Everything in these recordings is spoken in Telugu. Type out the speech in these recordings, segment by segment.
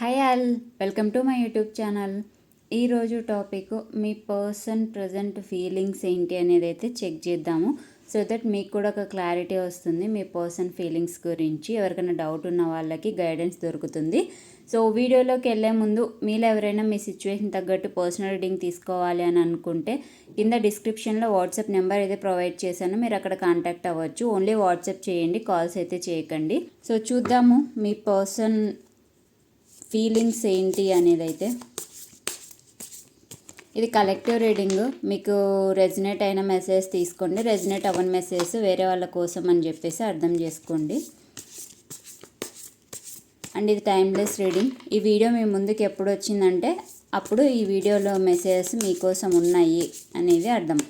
Hi all welcome to my YouTube channel ఈరోజు టాపిక్ మీ పర్సన్ ప్రజెంట్ ఫీలింగ్స్ ఏంటి అనేది అయితే చెక్ చేద్దాము. సో దట్ మీకు కూడా ఒక క్లారిటీ వస్తుంది మీ పర్సన్ ఫీలింగ్స్ గురించి. ఎవరికైనా డౌట్ ఉన్న వాళ్ళకి గైడెన్స్ దొరుకుతుంది. సో వీడియోలోకి వెళ్ళే ముందు మీలో ఎవరైనా మీ సిచ్యువేషన్ తగ్గట్టు పర్సనల్ రీడింగ్ తీసుకోవాలి అని అనుకుంటే కింద డిస్క్రిప్షన్లో వాట్సాప్ నెంబర్ అయితే ప్రొవైడ్ చేశాను. మీరు అక్కడ కాంటాక్ట్ అవ్వచ్చు. ఓన్లీ వాట్సాప్ చేయండి కాల్స్ అయితే చేయకండి. సో చూద్దాము మీ పర్సన్ ఫీలింగ్స్ ఏంటి అనేది అయితే ఇది కలెక్టివ్ రీడింగ్ మీకు రెజినేట్ అయిన మెసేజ్ తీసుకోండి. రెజినేట్ అవ్వని మెసేజ్ వేరే వాళ్ళ కోసం అని చెప్పేసి అర్థం చేసుకోండి. అండ్ ఇది టైమ్లెస్ రీడింగ్ ఈ వీడియో మీ ముందుకు ఎప్పుడు వచ్చిందంటే అప్పుడు ఈ వీడియోలో మెసేజెస్ మీకోసం ఉన్నాయి అనేది అర్థం.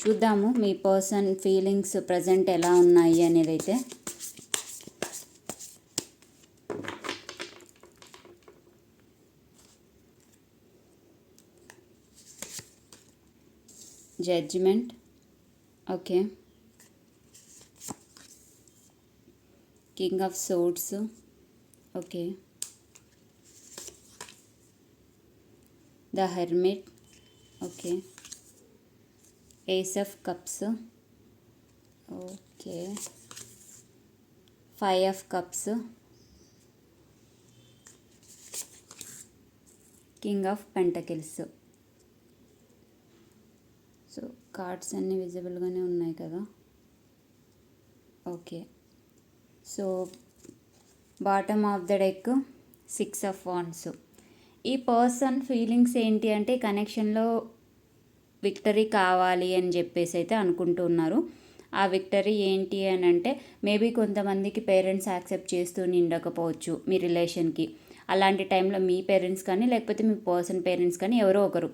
చూద్దాము మీ పర్సన్ ఫీలింగ్స్ ప్రజెంట్ ఎలా ఉన్నాయి అనేది అయితే judgment. Okay. King of swords. Okay. The hermit. Okay. Ace of cups. Okay. Five of cups. King of pentacles. Cards అన్నీ విజిబుల్గానే ఉన్నాయి కదా? Okay. So bottom of the deck six of wands ఈ పర్సన్ ఫీలింగ్స్ ఏంటి అంటే కనెక్షన్లో విక్టరీ కావాలి అని చెప్పేసి అయితే అనుకుంటున్నారు ఆ విక్టరీ ఏంటి అని అంటే మేబీ కొంతమందికి పేరెంట్స్ యాక్సెప్ట్ చేస్తూ నిండకపోవచ్చు మీ రిలేషన్కి. అలాంటి టైంలో మీ పేరెంట్స్ కానీ లేకపోతే మీ పర్సన్ పేరెంట్స్ కానీ ఎవరో ఒకరు.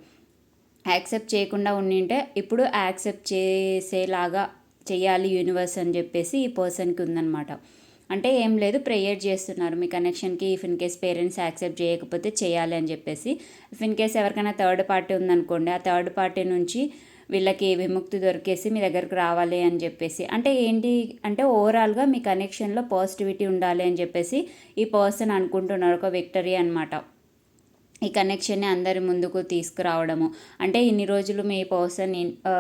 యాక్సెప్ట్ చేయకుండా ఉండింటే ఇప్పుడు యాక్సెప్ట్ చేసేలాగా చేయాలి యూనివర్స్ అని చెప్పేసి ఈ పర్సన్కి ఉందన్నమాట. అంటే ఏం లేదు ప్రేయర్ చేస్తున్నారు. మీ కనెక్షన్కి if in case parents accept చేయకపోతే చేయాలి అని చెప్పేసి. ఇఫ్ ఇన్ కేస్ ఎవరికైనా థర్డ్ పార్టీ ఉందనుకోండి ఆ థర్డ్ పార్టీ నుంచి వీళ్ళకి విముక్తి దొరికేసి మీ దగ్గరకు రావాలి అని చెప్పేసి. అంటే ఏంటి అంటే ఓవరాల్గా మీ కనెక్షన్లో పాజిటివిటీ ఉండాలి అని చెప్పేసి ఈ పర్సన్ అనుకుంటున్నారు. ఒక విక్టరీ అనమాట ఈ కనెక్షన్ని అందరి ముందుకు తీసుకురావడము. అంటే ఇన్ని రోజులు మీ పర్సన్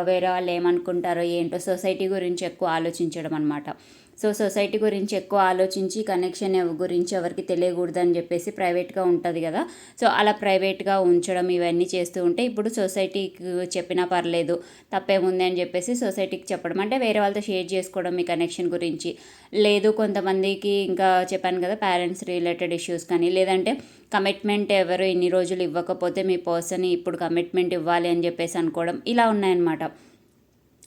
వేరే వాళ్ళు ఏమనుకుంటారో ఏంటో సొసైటీ గురించి ఎక్కువ ఆలోచించడం అనమాట సో సొసైటీ గురించి ఎక్కువ ఆలోచించి కనెక్షన్ గురించి ఎవరికి తెలియకూడదని చెప్పేసి ప్రైవేట్గా ఉంటుంది కదా. సో అలా ప్రైవేట్గా ఉంచడం ఇవన్నీ చేస్తూ ఉంటే ఇప్పుడు సొసైటీకి చెప్పినా పర్లేదు తప్పేముంది అని చెప్పేసి సొసైటీకి చెప్పడం. అంటే వేరే వాళ్ళతో షేర్ చేసుకోవడం మీ కనెక్షన్ గురించి. లేదు కొంతమందికి ఇంకా చెప్పాను కదా పేరెంట్స్ రిలేటెడ్ ఇష్యూస్ కానీ లేదంటే కమిట్మెంట్ ఎవరు ఇన్ని రోజులు ఇవ్వకపోతే మీ పర్సన్ ఇప్పుడు కమిట్మెంట్ ఇవ్వాలి అని చెప్పేసి అనుకోవడం ఇలా ఉన్నాయన్నమాట.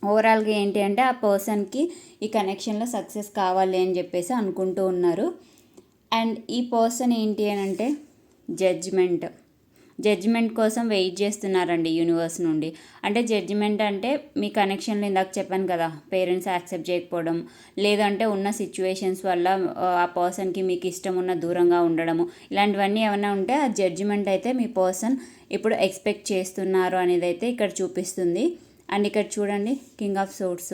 ఓవరాల్గా ఏంటి అంటే ఆ పర్సన్కి ఈ కనెక్షన్లో సక్సెస్ కావాలి అని చెప్పేసి అనుకుంటూ ఉన్నారు. అండ్ ఈ పర్సన్ ఏంటి అని అంటే జడ్జ్మెంట్. జడ్జిమెంట్ కోసం వెయిట్ చేస్తున్నారండి యూనివర్స్ నుండి. అంటే జడ్జిమెంట్ అంటే మీ కనెక్షన్లు ఇందాక చెప్పాను కదా పేరెంట్స్ యాక్సెప్ట్ చేయకపోవడం లేదంటే ఉన్న సిచ్యువేషన్స్ వల్ల ఆ పర్సన్కి మీకు ఇష్టం ఉన్న దూరంగా ఉండడము ఇలాంటివన్నీ ఏమైనా ఉంటే ఆ జడ్జిమెంట్ అయితే మీ పర్సన్ ఇప్పుడు ఎక్స్పెక్ట్ చేస్తున్నారు అనేది అయితే ఇక్కడ చూపిస్తుంది. అండ్ ఇక్కడ చూడండి కింగ్ ఆఫ్ సోర్స్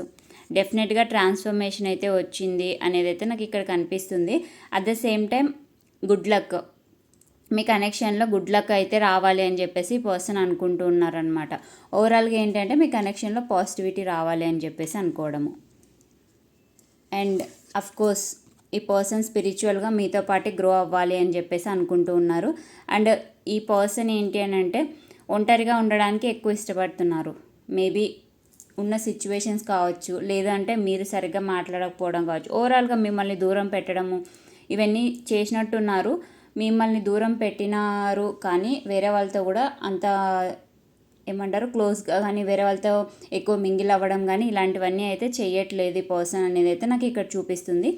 డెఫినెట్గా ట్రాన్స్ఫర్మేషన్ అయితే వచ్చింది అనేది అయితే నాకు ఇక్కడ కనిపిస్తుంది. At the same time good luck మీ కనెక్షన్లో గుడ్ లక్ అయితే రావాలి అని చెప్పేసి పర్సన్ అనుకుంటూ ఉన్నారనమాట ఓవరాల్గా ఏంటంటే మీ కనెక్షన్లో పాజిటివిటీ రావాలి అని చెప్పేసి అనుకోవడము. అండ్ అఫ్ కోర్స్ ఈ పర్సన్ స్పిరిచువల్గా మీతో పాటు గ్రో అవ్వాలి అని చెప్పేసి అనుకుంటూ ఉన్నారు. అండ్ ఈ పర్సన్ ఏంటి అని అంటే ఒంటరిగా ఉండడానికి ఎక్కువ ఇష్టపడుతున్నారు. మేబీ ఉన్న సిచ్యువేషన్స్ కావచ్చు లేదంటే మీరు సరిగ్గా మాట్లాడకపోవడం కావచ్చు. ఓవరాల్గా మిమ్మల్ని దూరం పెట్టడము ఇవన్నీ చేసినట్టున్నారు. మిమ్మల్ని దూరం పెట్టినారు కానీ వేరే వాళ్ళతో కూడా అంత ఏమంటారు క్లోజ్గా కానీ వేరే వాళ్ళతో ఎక్కువ మింగిల్ అవ్వడం కానీ ఇలాంటివన్నీ అయితే చేయట్లేదు ఈ పర్సన్ అనేది అయితే నాకు ఇక్కడ చూపిస్తుంది.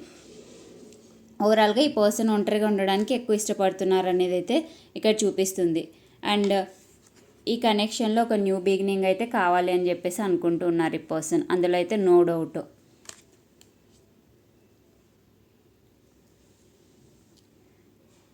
ఓవరాల్గా ఈ పర్సన్ ఒంటరిగా ఉండడానికి ఎక్కువ ఇష్టపడుతున్నారు అనేది అయితే ఇక్కడ చూపిస్తుంది. అండ్ ఈ కనెక్షన్లో ఒక న్యూ బిగినింగ్ అయితే కావాలి అని చెప్పేసి అనుకుంటున్నారు ఈ పర్సన్ అందులో అయితే నో డౌట్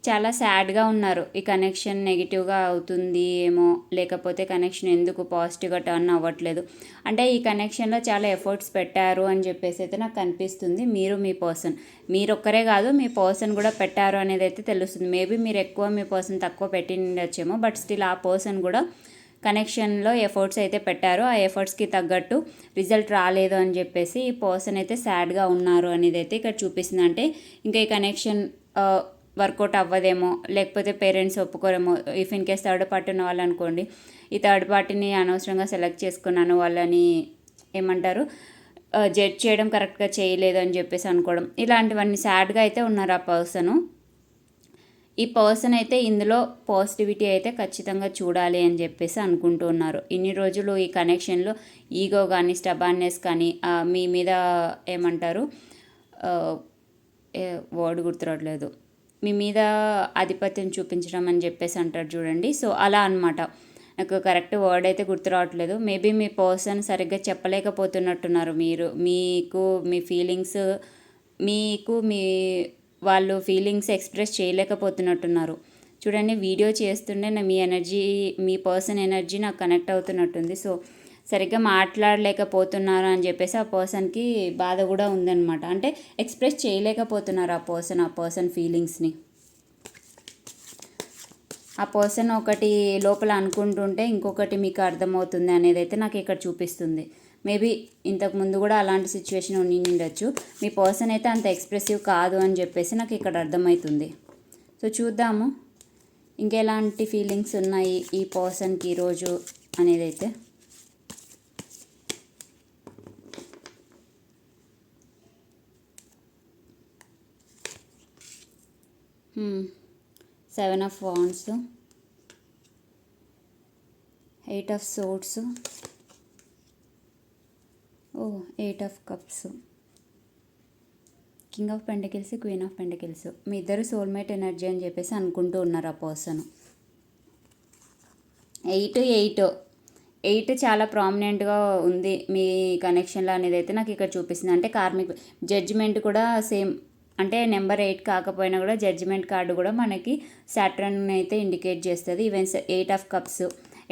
చాలా సాడ్గా ఉన్నారు. ఈ కనెక్షన్ నెగిటివ్గా అవుతుంది ఏమో లేకపోతే కనెక్షన్ ఎందుకు పాజిటివ్గా టర్న్ అవ్వట్లేదు. అంటే ఈ కనెక్షన్లో చాలా ఎఫర్ట్స్ పెట్టారు అని చెప్పేసి అయితే నాకు కనిపిస్తుంది మీరు మీ పర్సన్ మీరు ఒక్కరే కాదు మీ పర్సన్ కూడా పెట్టారు అనేది అయితే తెలుస్తుంది. మేబీ మీరు ఎక్కువ మీ పర్సన్ తక్కువ పెట్టి ఉండొచ్చేమో బట్ స్టిల్ ఆ పర్సన్ కూడా కనెక్షన్లో ఎఫర్ట్స్ అయితే పెట్టారు. ఆ ఎఫర్ట్స్కి తగ్గట్టు రిజల్ట్ రాలేదు అని చెప్పేసి ఈ పర్సన్ అయితే సాడ్గా ఉన్నారు అనేది అయితే ఇక్కడ చూపిస్తుంది. అంటే ఇంకా ఈ కనెక్షన్ వర్కౌట్ అవ్వదేమో లేకపోతే parents ఒప్పుకోరేమో if in case third party ఉన్న వాళ్ళు అనుకోండి ఈ థర్డ్ పార్టీని అనవసరంగా సెలెక్ట్ చేసుకున్నాను వాళ్ళని ఏమంటారు జడ్జ్ చేయడం కరెక్ట్గా చేయలేదు అని చెప్పేసి అనుకోవడం. ఇలాంటివన్నీ సాడ్గా అయితే ఉన్నారు ఆ పర్సను ఈ పర్సన్ అయితే ఇందులో పాజిటివిటీ అయితే ఖచ్చితంగా చూడాలి అని చెప్పేసి అనుకుంటూ ఉన్నారు. ఇన్ని రోజులు ఈ కనెక్షన్లో ఈగో కానీ స్టబాన్నెస్ కానీ మీ మీద ఏమంటారు వర్డ్ గుర్తురావట్లేదు. మీ మీద ఆధిపత్యం చూపించడం అని చెప్పేసి అంటారు చూడండి. సో అలా అనమాట నాకు కరెక్ట్ వర్డ్ అయితే గుర్తు రావట్లేదు. మేబీ మీ పర్సన్ సరిగ్గా చెప్పలేకపోతున్నట్టున్నారు మీరు. మీకు మీ ఫీలింగ్స్ మీకు మీ వాళ్ళు ఫీలింగ్స్ ఎక్స్ప్రెస్ చేయలేకపోతున్నట్టున్నారు. చూడండి వీడియో చేస్తుండే నా మీ ఎనర్జీ మీ పర్సన్ ఎనర్జీ నాకు కనెక్ట్ అవుతున్నట్టుంది. సో సరిగ్గా మాట్లాడలేకపోతున్నారు అని చెప్పేసి ఆ పర్సన్కి బాధ కూడా ఉందన్నమాట. అంటే ఎక్స్ప్రెస్ చేయలేకపోతున్నారు ఆ పర్సన్ ఆ పర్సన్ ఫీలింగ్స్ని. ఆ పర్సన్ ఒకటి లోపల అనుకుంటుంటే ఇంకొకటి మీకు అర్థమవుతుంది అనేది అయితే నాకు ఇక్కడ చూపిస్తుంది. మేబీ ఇంతకు ముందు కూడా అలాంటి సిచ్యువేషన్ ఉండి ఉండొచ్చు. మీ పర్సన్ అయితే అంత ఎక్స్ప్రెసివ్ కాదు అని చెప్పేసి నాకు ఇక్కడ అర్థమవుతుంది. సో చూద్దాము. ఇంకెలాంటి ఫీలింగ్స్ ఉన్నాయి ఈ పర్సన్కి ఈరోజు అనేది అయితే? Seven of wands eight of swords oh eight of cups king of pentacles queen of pentacles మీ ఇద్దరు సోల్మేట్ ఎనర్జీ అని చెప్పేసి అనుకుంటూ ఉన్నారు ఆ పర్సన్ ఎయిట్ ఎయిట్ ఎయిట్ చాలా ప్రామినెంట్గా ఉంది మీ కనెక్షన్లో అనేది అయితే నాకు ఇక్కడ చూపిస్తుంది. అంటే కార్మిక్ జడ్జిమెంట్ కూడా సేమ్ అంటే నెంబర్ ఎయిట్ కాకపోయినా కూడా జడ్జిమెంట్ కార్డు కూడా మనకి సాటర్న్ అయితే ఇండికేట్ చేస్తుంది. Even eight of cups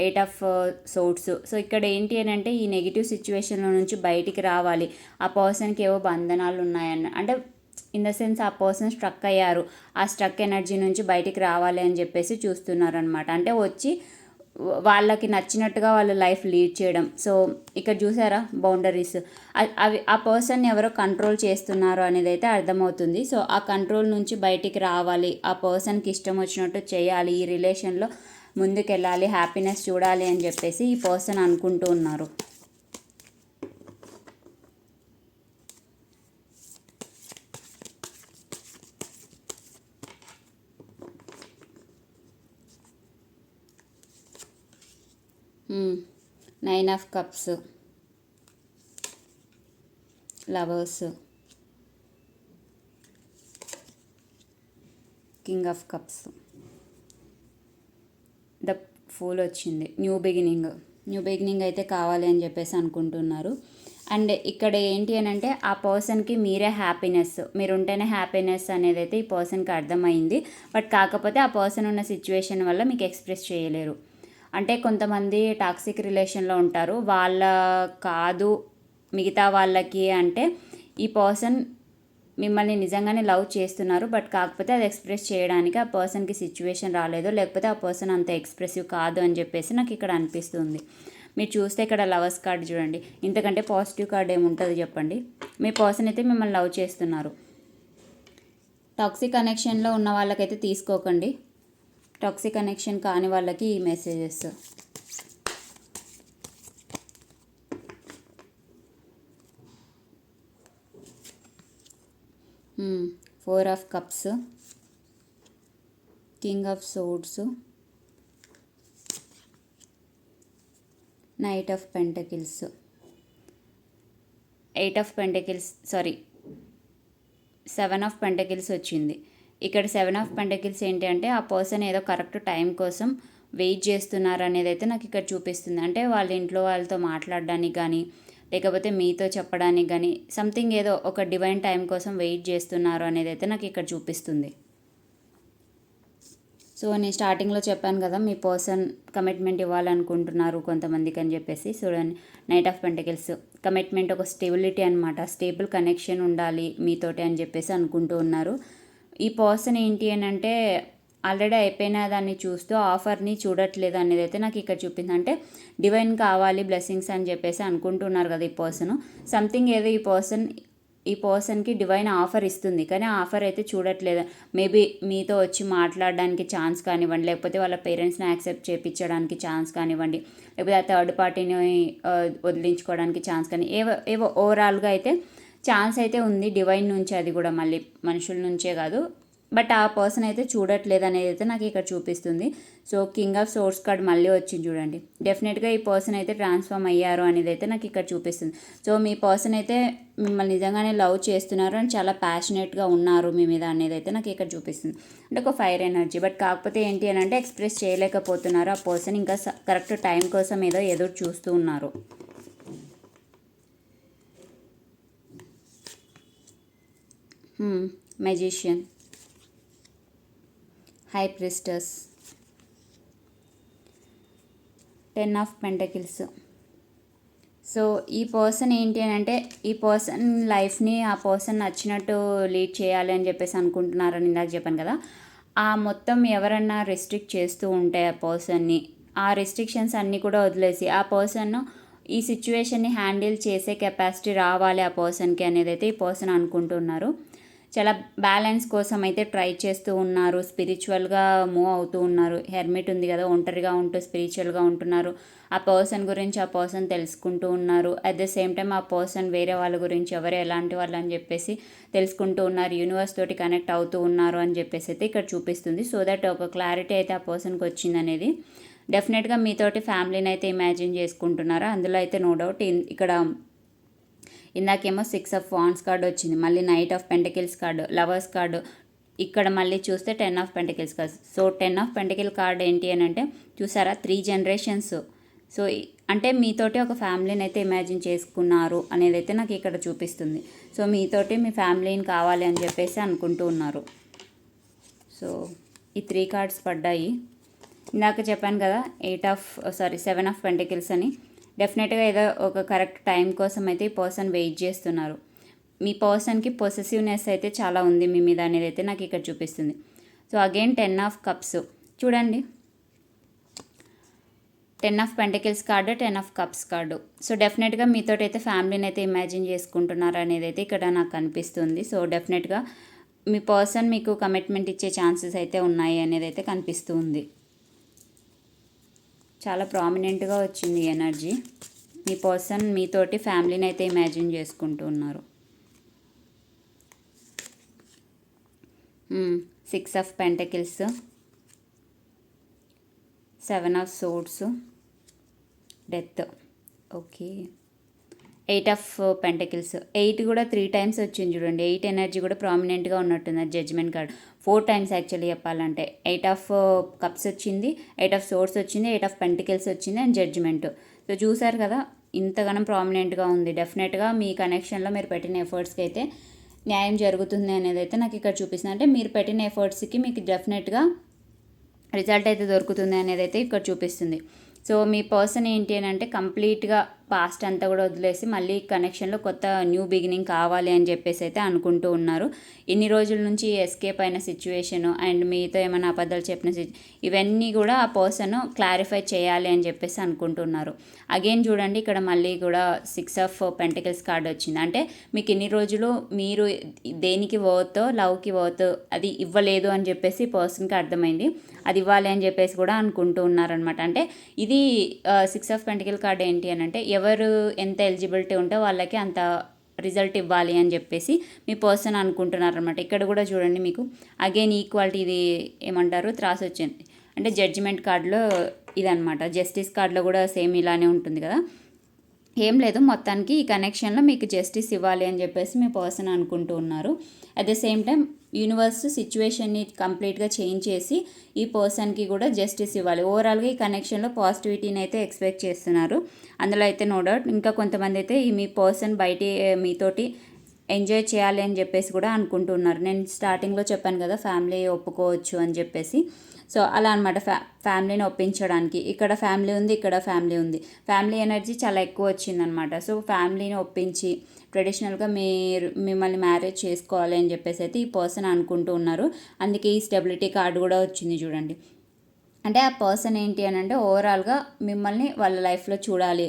eight of swords. So ఇక్కడ ఏంటి అని అంటే ఈ నెగిటివ్ సిచ్యువేషన్లో నుంచి బయటికి రావాలి. ఆ పర్సన్కి ఏవో బంధనాలు ఉన్నాయన్న అంటే ఇన్ ద సెన్స్ ఆ పర్సన్ స్ట్రక్ అయ్యారు. ఆ స్ట్రక్ ఎనర్జీ నుంచి బయటికి రావాలి అని చెప్పేసి చూస్తున్నారు అనమాట అంటే వచ్చి వాళ్ళకి నచ్చినట్టుగా వాళ్ళ లైఫ్ లీడ్ చేయడం. సో ఇక్కడ చూసారా బౌండరీస్. అవి ఆ పర్సన్ ఎవరో కంట్రోల్ చేస్తున్నారు అనేది అయితే అర్థమవుతుంది. సో ఆ కంట్రోల్ నుంచి బయటికి రావాలి. ఆ పర్సన్కి ఇష్టం వచ్చినట్టు చేయాలి. ఈ రిలేషన్లో ముందుకెళ్ళాలి. హ్యాపీనెస్ చూడాలి అని చెప్పేసి ఈ పర్సన్ అనుకుంటూ ఉన్నారు. Nine of cups lovers king of cups the fool వచ్చింది. న్యూ బిగినింగ్ న్యూ బిగినింగ్ అయితే కావాలి అని చెప్పేసి అనుకుంటున్నారు. అండ్ ఇక్కడ ఏంటి అని అంటే ఆ పర్సన్కి మీరే హ్యాపీనెస్ మీరు ఉంటేనే హ్యాపీనెస్ అనేది అయితే ఈ పర్సన్కి అర్థమైంది. బట్ కాకపోతే ఆ పర్సన్ ఉన్న సిచ్యువేషన్ వల్ల మీకు ఎక్స్ప్రెస్ చేయలేరు. అంటే కొంతమంది టాక్సిక్ రిలేషన్లో ఉంటారు. వాళ్ళ కాదు మిగతా వాళ్ళకి అంటే ఈ పర్సన్ మిమ్మల్ని నిజంగానే లవ్ చేస్తున్నారు బట్ కాకపోతే అది ఎక్స్ప్రెస్ చేయడానికి ఆ పర్సన్కి సిచ్యువేషన్ రాలేదు. లేకపోతే ఆ పర్సన్ అంత ఎక్స్ప్రెసివ్ కాదు అని చెప్పేసి నాకు ఇక్కడ అనిపిస్తుంది. మీరు చూస్తే ఇక్కడ లవర్స్ కార్డ్ చూడండి. ఇంతకంటే పాజిటివ్ కార్డ్ ఏముంటుంది చెప్పండి? మీ పర్సన్ అయితే మిమ్మల్ని లవ్ చేస్తున్నారు. టాక్సిక్ కనెక్షన్లో ఉన్న వాళ్ళకైతే తీసుకోకండి. టాక్సిక్ కనెక్షన్ కాని వాళ్ళకి ఈ messages. Four of cups. King of swords. Knight of pentacles. Eight of pentacles sorry seven of pentacles వచ్చింది. ఇక్కడ సెవెన్ ఆఫ్ పెంటకిల్స్ ఏంటి అంటే ఆ పర్సన్ ఏదో కరెక్ట్ టైం కోసం వెయిట్ చేస్తున్నారు అనేది అయితే నాకు ఇక్కడ చూపిస్తుంది. అంటే వాళ్ళ ఇంట్లో వాళ్ళతో మాట్లాడడానికి కానీ లేకపోతే మీతో చెప్పడానికి కానీ సంథింగ్ ఏదో ఒక డివైన్ టైం కోసం వెయిట్ చేస్తున్నారు అనేది అయితే నాకు ఇక్కడ చూపిస్తుంది. సో నేను స్టార్టింగ్లో చెప్పాను కదా మీ పర్సన్ కమిట్మెంట్ ఇవ్వాలనుకుంటున్నారు కొంతమందికి అని చెప్పేసి. చూడండి నైట్ ఆఫ్ పెంటకిల్స్ కమిట్మెంట్ ఒక స్టెబిలిటీ అనమాట స్టేబుల్ కనెక్షన్ ఉండాలి మీతోటి అని చెప్పేసి అనుకుంటూ ఉన్నారు. ఈ పర్సన్ ఏంటి అని అంటే ఆల్రెడీ అయిపోయిన దాన్ని చూస్తూ ఆఫర్ని చూడట్లేదు అనేది అయితే నాకు ఇక్కడ చూపింది. అంటే డివైన్ కావాలి బ్లెస్సింగ్స్ అని చెప్పేసి అనుకుంటున్నారు కదా ఈ పర్సన్ సంథింగ్ ఏదో ఈ పర్సన్ ఈ పర్సన్కి డివైన్ ఆఫర్ ఇస్తుంది. కానీ ఆఫర్ అయితే చూడట్లేదు. మేబీ మీతో వచ్చి మాట్లాడడానికి ఛాన్స్ కానివ్వండి లేకపోతే వాళ్ళ పేరెంట్స్ని యాక్సెప్ట్ చేయించడానికి ఛాన్స్ కానివ్వండి లేకపోతే ఆ థర్డ్ పార్టీని వదిలించుకోవడానికి ఛాన్స్ కానీ ఏవో ఏవో ఓవరాల్గా అయితే ఛాన్స్ అయితే ఉంది డివైన్ నుంచి అది కూడా మళ్ళీ మనుషుల నుంచే కాదు. బట్ ఆ పర్సన్ అయితే చూడట్లేదు అనేది అయితే నాకు ఇక్కడ చూపిస్తుంది. So king of swords card మళ్ళీ వచ్చింది చూడండి. డెఫినెట్గా ఈ పర్సన్ అయితే ట్రాన్స్ఫార్మ్ అయ్యారు అనేది అయితే నాకు ఇక్కడ చూపిస్తుంది. సో మీ పర్సన్ అయితే మిమ్మల్ని నిజంగానే లవ్ చేస్తున్నారు అని చాలా ప్యాషనెట్గా ఉన్నారు మీ మీద అనేది అయితే నాకు ఇక్కడ చూపిస్తుంది. అంటే ఒక ఫైర్ ఎనర్జీ బట్ కాకపోతే ఏంటి అని అంటే ఎక్స్ప్రెస్ చేయలేకపోతున్నారు ఆ పర్సన్. ఇంకా కరెక్ట్ టైం కోసం ఏదో ఎదురు చూస్తూ ఉన్నారు. Magician high priestess ten of pentacles so ఈ పర్సన్ ఏంటి అని అంటే ఈ పర్సన్ లైఫ్ని ఆ పర్సన్ నచ్చినట్టు లీడ్ చేయాలి అని చెప్పేసి అనుకుంటున్నారని ఇందాక చెప్పాను కదా. ఆ మొత్తం ఎవరన్నా రెస్ట్రిక్ట్ చేస్తూ ఉంటే ఆ పర్సన్ని ఆ రెస్ట్రిక్షన్స్ అన్నీ కూడా వదిలేసి ఆ పర్సన్ ఈ సిచ్యువేషన్ని హ్యాండిల్ చేసే కెపాసిటీ రావాలి ఆ పర్సన్కి అనేది అయితే ఈ పర్సన్ అనుకుంటున్నారు. చాలా బ్యాలెన్స్ కోసం అయితే ట్రై చేస్తూ ఉన్నారు. స్పిరిచువల్గా మూవ్ అవుతూ ఉన్నారు. హెర్మిట్ ఉంది కదా ఒంటరిగా ఉంటూ స్పిరిచువల్గా ఉంటున్నారు. ఆ పర్సన్ గురించి ఆ పర్సన్ తెలుసుకుంటూ ఉన్నారు. అట్ ద సేమ్ టైం ఆ పర్సన్ వేరే వాళ్ళ గురించి ఎవరు ఎలాంటి వాళ్ళు అని చెప్పేసి తెలుసుకుంటూ ఉన్నారు. యూనివర్స్ తోటి కనెక్ట్ అవుతూ ఉన్నారు అని చెప్పేసి అయితే ఇక్కడ చూపిస్తుంది. సో దట్ ఒక క్లారిటీ అయితే ఆ పర్సన్కి వచ్చింది అనేది డెఫినెట్గా మీతోటి ఫ్యామిలీని అయితే ఇమాజిన్ చేసుకుంటున్నారు? అందులో అయితే నో డౌట్. ఇక్కడ ఇందాకేమో సిక్స్ ఆఫ్ వాన్స్ కార్డ్ వచ్చింది. మళ్ళీ knight of pentacles card lovers card ఇక్కడ మళ్ళీ చూస్తే ten of pentacles card so ten of pentacle card ఏంటి అని అంటే చూసారా? త్రీ జనరేషన్స్ సో అంటే మీతోటి ఒక ఫ్యామిలీని అయితే ఇమాజిన్ చేసుకున్నారు అనేది అయితే నాకు ఇక్కడ చూపిస్తుంది. సో మీతోటి మీ ఫ్యామిలీని కావాలి అని చెప్పేసి అనుకుంటూ ఉన్నారు. సో ఈ త్రీ కార్డ్స్ పడ్డాయి. ఇందాక చెప్పాను కదా eight of sorry seven of pentacles అని. డెఫినెట్గా ఏదో ఒక కరెక్ట్ టైం కోసం అయితే ఈ పర్సన్ వెయిట్ చేస్తున్నారు. మీ పర్సన్కి పొసెసివ్నెస్ అయితే చాలా ఉంది మీ మీద అనేది అయితే నాకు ఇక్కడ చూపిస్తుంది. So again ten of cups చూడండి. Ten of pentacles card ten of cups card so డెఫినెట్గా మీతోటి అయితే ఫ్యామిలీని అయితే ఇమాజిన్ చేసుకుంటున్నారు అనేది అయితే ఇక్కడ నాకు అనిపిస్తుంది. సో డెఫినెట్గా మీ పర్సన్ మీకు కమిట్మెంట్ ఇచ్చే ఛాన్సెస్ అయితే ఉన్నాయి అనేది అయితే కనిపిస్తూ ఉంది చాలా ప్రామినెంట్గా వచ్చింది ఎనర్జీ. మీ పర్సన్ మీతోటి ఫ్యామిలీని అయితే ఇమాజిన్ చేసుకుంటూ ఉన్నారు. Six of pentacles seven of swords death. Okay. Eight of pentacles. Eight కూడా త్రీ టైమ్స్ వచ్చింది చూడండి. ఎయిట్ ఎనర్జీ కూడా ప్రామినెంట్గా ఉన్నట్టుంది. అది judgement card. Four times actually చెప్పాలంటే. ఎయిట్ ఆఫ్ uh, కప్స్ వచ్చింది ఎయిట్ ఆఫ్ సోర్స్ వచ్చింది ఎయిట్ ఆఫ్ పెంటికల్స్ వచ్చింది అండ్ జడ్జ్మెంట్. సో చూసారు కదా ఇంతగానం ప్రామినెంట్గా ఉంది. డెఫినెట్గా మీ కనెక్షన్లో మీరు పెట్టిన ఎఫర్ట్స్కి అయితే న్యాయం జరుగుతుంది అనేది అయితే నాకు ఇక్కడ చూపిస్తుంది అంటే మీరు పెట్టిన ఎఫర్ట్స్కి మీకు డెఫినెట్గా రిజల్ట్ అయితే దొరుకుతుంది అనేది అయితే ఇక్కడ చూపిస్తుంది. సో మీ పర్సన్ ఏంటి అని అంటే కంప్లీట్గా పాస్ట్ అంతా కూడా వదిలేసి మళ్ళీ కనెక్షన్లో కొత్త న్యూ బిగినింగ్ కావాలి అని చెప్పేసి అయితే అనుకుంటూ ఉన్నారు. ఇన్ని రోజుల నుంచి ఎస్కేప్ అయిన సిచ్యువేషన్ అండ్ మీతో ఏమైనా అబద్ధాలు చెప్పిన సిచ్ ఇవన్నీ కూడా ఆ పర్సన్ క్లారిఫై చేయాలి అని చెప్పేసి అనుకుంటున్నారు అగైన్ చూడండి ఇక్కడ మళ్ళీ కూడా సిక్స్ ఆఫ్ పెంటికల్స్ కార్డ్ వచ్చింది. అంటే మీకు ఇన్ని రోజులు మీరు దేనికి వర్త్ లవ్కి వర్త్ అది ఇవ్వలేదు అని చెప్పేసి పర్సన్కి అర్థమైంది. అది ఇవ్వాలి అని చెప్పేసి కూడా అనుకుంటూ ఉన్నారనమాట అంటే ఇది సిక్స్ ఆఫ్ పెంటికల్ కార్డ్ ఏంటి అని అంటే ఎవరు ఎంత ఎలిజిబిలిటీ ఉంటే వాళ్ళకి అంత రిజల్ట్ ఇవ్వాలి అని చెప్పేసి మీ పర్సన్ అనుకుంటున్నారనమాట ఇక్కడ కూడా చూడండి మీకు. అగైన్ ఈక్వాలిటీ ఇది ఏమంటారు? త్రాస్ వచ్చింది. అంటే జడ్జిమెంట్ కార్డులో ఇదనమాట జస్టిస్ కార్డులో కూడా సేమ్ ఇలానే ఉంటుంది కదా. ఏం లేదు మొత్తానికి ఈ కనెక్షన్లో మీకు జస్టిస్ ఇవ్వాలి అని చెప్పేసి మీ పర్సన్ అనుకుంటూ ఉన్నారు. At the same time universe సిచ్యువేషన్ని కంప్లీట్గా చేంజ్ చేసి ఈ పర్సన్కి కూడా జస్టిస్ ఇవ్వాలి. ఓవరాల్గా ఈ కనెక్షన్లో పాజిటివిటీని అయితే ఎక్స్పెక్ట్ చేస్తున్నారు. అందులో అయితే నో డౌట్. ఇంకా కొంతమంది అయితే ఈ మీ పర్సన్ బయట మీతోటి ఎంజాయ్ చేయాలి అని చెప్పేసి కూడా అనుకుంటున్నారు. నేను స్టార్టింగ్లో చెప్పాను కదా ఫ్యామిలీ ఒప్పుకోవచ్చు అని చెప్పేసి. సో అలా అనమాట ఫ్యా ఫ్యామిలీని ఒప్పించడానికి. ఇక్కడ ఫ్యామిలీ ఉంది ఇక్కడ ఫ్యామిలీ ఉంది. ఫ్యామిలీ ఎనర్జీ చాలా ఎక్కువ వచ్చిందనమాట సో ఫ్యామిలీని ఒప్పించి ట్రెడిషనల్గా మీరు మిమ్మల్ని మ్యారేజ్ చేసుకోవాలి అని చెప్పేసి అయితే ఈ పర్సన్ అనుకుంటూ ఉన్నారు. అందుకే ఈ స్టెబిలిటీ కార్డు కూడా వచ్చింది చూడండి. అంటే ఆ పర్సన్ ఏంటి అని అంటే ఓవరాల్గా మిమ్మల్ని వాళ్ళ లైఫ్లో చూడాలి.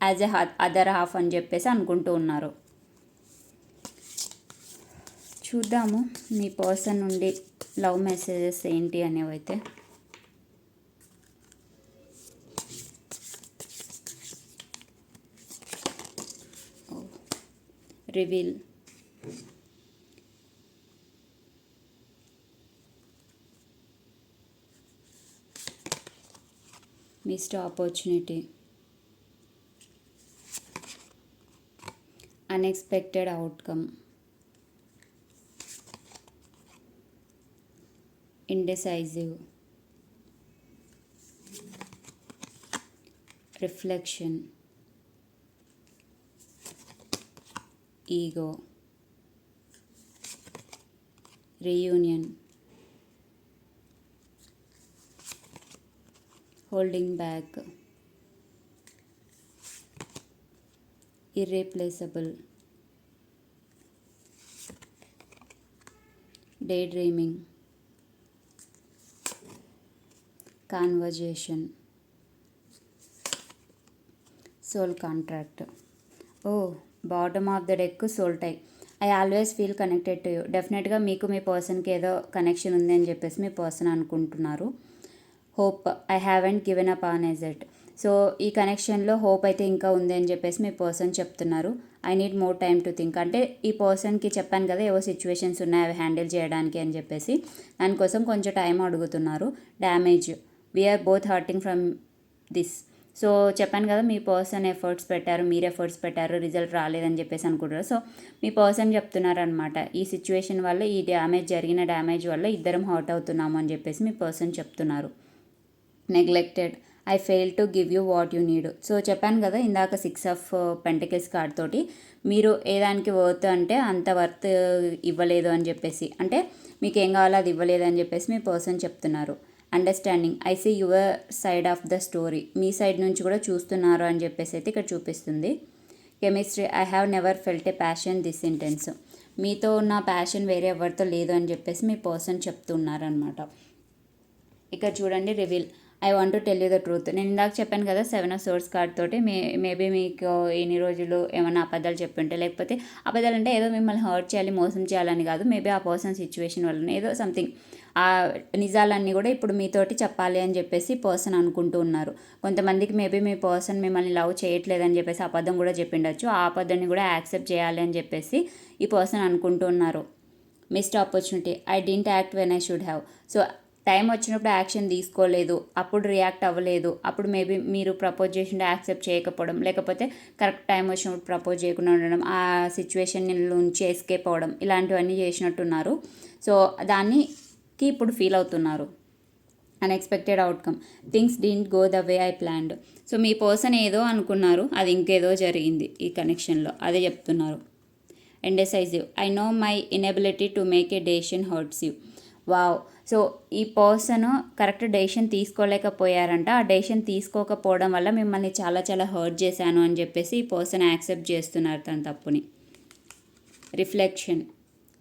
యాజ్ ఎ అదర్ హాఫ్ అని చెప్పేసి అనుకుంటూ ఉన్నారు. చూద్దాము. మీ పర్సన్ నుండి లవ్ మెసేజెస్ ఏంటి అనేవి అయితే reveal. Missed opportunity. Unexpected outcome indecisive. Reflection. Ego. Reunion. Holding back. Irreplaceable. Daydreaming conversation soul contract oh bottom of the deck soul tie I always feel connected to you డెఫినెట్గా మీకు మీ పర్సన్కి ఏదో కనెక్షన్ ఉంది అని చెప్పేసి మీ పర్సన్ అనుకుంటున్నారు. Hope I haven't given up on us yet so ఈ కనెక్షన్లో హోప్ అయితే ఇంకా ఉంది అని చెప్పేసి మీ పర్సన్ చెప్తున్నారు. I need more time to think అంటే ఈ పర్సన్కి చెప్పాను కదా ఏవో సిచ్యువేషన్స్ ఉన్నాయి అవి హ్యాండిల్ చేయడానికి అని చెప్పేసి. దానికోసం కొంచెం టైం అడుగుతున్నారు. Damage we're both hurting from this so చెప్పాను కదా మీ పర్సన్ ఎఫర్ట్స్ పెట్టారు మీరు ఎఫర్ట్స్ పెట్టారు రిజల్ట్ రాలేదని చెప్పేసి అనుకుంటారు సో మీ పర్సన్ చెప్తున్నారు అనమాట ఈ సిచ్యువేషన్ వల్ల ఈ డ్యామేజ్ జరిగిన డ్యామేజ్ వల్ల ఇద్దరం హర్ట్ అవుతున్నాము అని చెప్పేసి మీ పర్సన్ చెప్తున్నారు. Neglected I fail to give you what you need so చెప్పాను కదా ఇందాక సిక్స్ ఆఫ్ పెంటికల్స్ కార్డ్ తోటి మీరు ఏ దానికి వర్త్ అంటే అంత వర్త్ ఇవ్వలేదు అని చెప్పేసి. అంటే మీకు ఏం కావాలో అది ఇవ్వలేదు అని చెప్పేసి మీ పర్సన్ చెప్తున్నారు. Understanding I see your side of the story me side నుంచి కూడా చూస్తున్నారు అని చెప్పేసి అయితే ఇక్కడ చూపిస్తుంది. Chemistry I have never felt a passion this intense మీతో ఉన్న ప్యాషన్ వేరే ఎవరితో లేదు అని చెప్పేసి మీ పర్సన్ చెప్తున్నారనమాట ఇక్కడ చూడండి reveal I want to tell you the truth నేను ఇందాక చెప్పాను కదా సెవెన్ ఆఫ్ సోర్స్ కార్డ్ తోటి మే మేబీ మీకు ఎన్ని రోజులు ఏమైనా అబద్ధాలు చెప్పుంటే లేకపోతే అబద్ధాలు అంటే ఏదో మిమ్మల్ని హర్ట్ చేయాలి మోసం చేయాలని కాదు. మేబీ ఆ పర్సన్ సిచ్యువేషన్ వల్ల ఏదో సంథింగ్ ఆ నిజాలన్నీ కూడా ఇప్పుడు మీతోటి చెప్పాలి అని చెప్పేసి పర్సన్ అనుకుంటూ ఉన్నారు. కొంతమందికి మేబీ మీ పర్సన్ మిమ్మల్ని లవ్ చేయట్లేదని చెప్పేసి అబద్ధం కూడా చెప్పిండొచ్చు. ఆ అబద్ధాన్ని కూడా యాక్సెప్ట్ చేయాలి అని చెప్పేసి ఈ పర్సన్ అనుకుంటూ ఉన్నారు. Missed opportunity I didn't act when I should have so time వచ్చినప్పుడు యాక్షన్ తీసుకోలేదు అప్పుడు రియాక్ట్ అవ్వలేదు అప్పుడు మేబీ మీరు ప్రపోజ్ చేసిన యాక్సెప్ట్ చేయకపోవడం లేకపోతే కరెక్ట్ టైం వచ్చినప్పుడు ప్రపోజ్ చేయకుండా ఉండడం ఆ సిచ్యువేషన్ నుంచి ఎస్కేప్ అవ్వడం ఇలాంటివన్నీ చేసినట్టున్నారు. సో దానికి ఇప్పుడు ఫీల్ అవుతున్నారు. Unexpected outcome things didn't go the way I planned so me person ఏదో అనుకున్నారు అది ఇంకేదో జరిగింది ఈ కనెక్షన్లో అదే చెప్తున్నారు. Indecisive I know my inability to make a decision hurts you wow so ఈ పర్సన్ కరెక్ట్ డెసిషన్ తీసుకోలేకపోయారంట. ఆ డెసిషన్ తీసుకోకపోవడం వల్ల మిమ్మల్ని చాలా చాలా హర్ట్ చేశాను అని చెప్పేసి ఈ పర్సన్ యాక్సెప్ట్ చేస్తున్నారు తన తప్పుని. Reflection.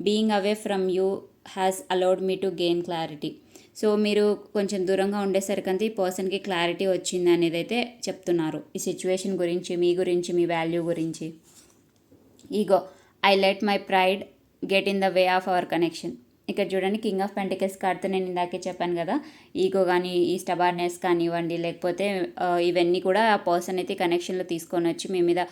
Being away from you has allowed me to gain clarity. So మీరు కొంచెం దూరంగా ఉండేసరికంతా ఈ పర్సన్కి క్లారిటీ వచ్చింది అనేది అయితే చెప్తున్నారు. ఈ సిచ్యువేషన్ గురించి మీ గురించి మీ వాల్యూ గురించి. Ego I let my pride get in the way of our connection. ఇక్కడ చూడండి కింగ్ ఆఫ్ పెంటికల్స్ కార్డ్తో నేను ఇందాకే చెప్పాను కదా ఈగో కానీ ఈ స్టబార్నెస్ కానివ్వండి లేకపోతే ఇవన్నీ కూడా ఆ పర్సన్ అయితే కనెక్షన్లో తీసుకొని వచ్చి మీ మీద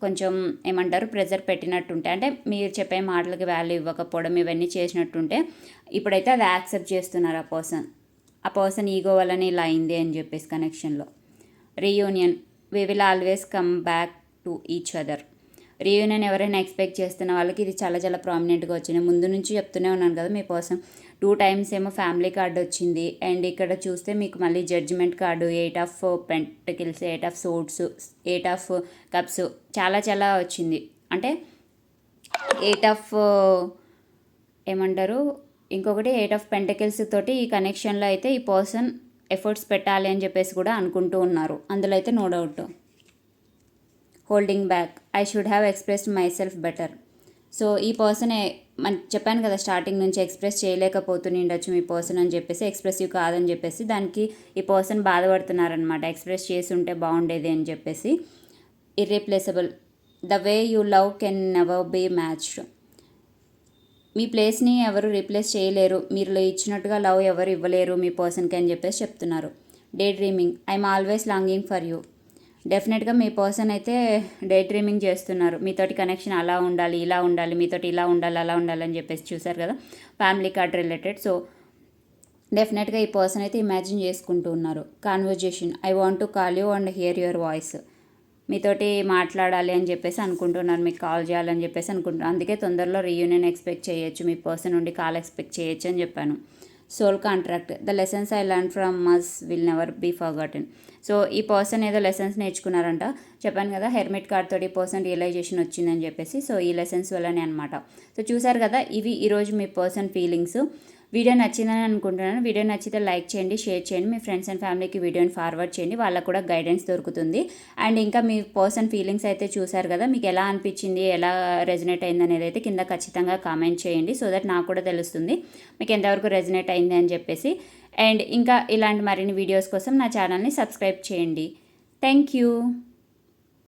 కొంచెం ఏమంటారు ప్రెజర్ పెట్టినట్టుంటే అంటే మీరు చెప్పే మాటలకి వాల్యూ ఇవ్వకపోవడం ఇవన్నీ చేసినట్టుంటే ఇప్పుడైతే అది యాక్సెప్ట్ చేస్తున్నారు ఆ పర్సన్ ఆ పర్సన్ ఈగో వల్లనే ఇలా అయింది అని చెప్పేసి కనెక్షన్లో reunion we will always come back to each other reunion ఎవరైనా ఎక్స్పెక్ట్ చేస్తున్న వాళ్ళకి ఇది చాలా చాలా ప్రామినెంట్గా వచ్చింది. ముందు నుంచి చెప్తూనే ఉన్నాను కదా మీ కోసం. టూ టైమ్స్ ఏమో ఫ్యామిలీ కార్డు వచ్చింది. అండ్ ఇక్కడ చూస్తే మీకు మళ్ళీ judgement card eight of pentacles eight of swords eight of cups చాలా చాలా వచ్చింది. అంటే ఎయిట్ ఆఫ్ ఏమంటారు? ఇంకొకటి ఎయిట్ ఆఫ్ పెంటకిల్స్ తోటి ఈ కనెక్షన్లో అయితే ఈ పర్సన్ ఎఫర్ట్స్ పెట్టాలి అని చెప్పేసి కూడా అనుకుంటూ ఉన్నారు. అందులో అయితే no doubt holding back I should have expressed myself better so ఈ పర్సన్ మన చెప్పాను కదా స్టార్టింగ్ నుంచి ఎక్స్ప్రెస్ చేయలేకపోతూనే ఉండొచ్చు మీ పర్సన్ అని చెప్పేసి ఎక్స్ప్రెసివ్ కాదని చెప్పేసి దానికి ఈ పర్సన్ బాధపడుతున్నారనమాట ఎక్స్ప్రెస్ చేసి ఉంటే బాగుండేది అని చెప్పేసి irreplaceable the way you love can never be matched మీ ప్లేస్ని ఎవరు రీప్లేస్ చేయలేరు. మీరు ఇచ్చినట్టుగా లవ్ ఎవరు ఇవ్వలేరు మీ పర్సన్కి అని చెప్పేసి చెప్తున్నారు. Daydreaming I'm always longing for you డెఫినెట్గా మీ పర్సన్ అయితే డే డ్రీమింగ్ చేస్తున్నారు. మీతోటి కనెక్షన్ అలా ఉండాలి ఇలా ఉండాలి మీతోటి ఇలా ఉండాలి అలా ఉండాలి అని చెప్పేసి చూసారు కదా. Family card related. సో డెఫినెట్గా ఈ పర్సన్ అయితే ఇమాజిన్ చేసుకుంటూ ఉన్నారు. Conversation I want to call you and hear your voice. మీతోటి మాట్లాడాలి అని చెప్పేసి అనుకుంటున్నారు. మీకు కాల్ చేయాలని చెప్పేసి అనుకుంటున్నారు. అందుకే తొందరలో రీయూనియన్ ఎక్స్పెక్ట్ చేయొచ్చు. మీ పర్సన్ నుండి కాల్ ఎక్స్పెక్ట్ చేయొచ్చు అని చెప్పాను. Soul contract the lessons I learn from us will never be forgotten so ఈ పర్సన్ ఏదో లెసన్స్ నేర్చుకున్నారంట. చెప్పాను కదా హెర్మిట్ కార్డ్ తోటి పర్సన్ రియలైజేషన్ వచ్చిందని చెప్పేసి సో ఈ లెసన్స్ వల్లనే అనమాట సో చూసారు కదా ఇవి ఈరోజు మీ పర్సన్ ఫీలింగ్స్ వీడియో నచ్చిందని అనుకుంటున్నాను. వీడియో నచ్చితే లైక్ చేయండి షేర్ చేయండి. మీ ఫ్రెండ్స్ అండ్ ఫ్యామిలీకి వీడియోని ఫార్వర్డ్ చేయండి. వాళ్ళకు కూడా గైడెన్స్ దొరుకుతుంది. అండ్ ఇంకా మీ పర్సన్ ఫీలింగ్స్ అయితే చూసారు కదా మీకు ఎలా అనిపించింది ఎలా రెజినేట్ అయింది అనేది అయితే కింద ఖచ్చితంగా కామెంట్ చేయండి. సో దట్ నాకు కూడా తెలుస్తుంది మీకు ఎంతవరకు రెజినేట్ అయింది అని చెప్పేసి. అండ్ ఇంకా ఇలాంటి మరిన్ని వీడియోస్ కోసం నా ఛానల్ని సబ్స్క్రైబ్ చేయండి. Thank you.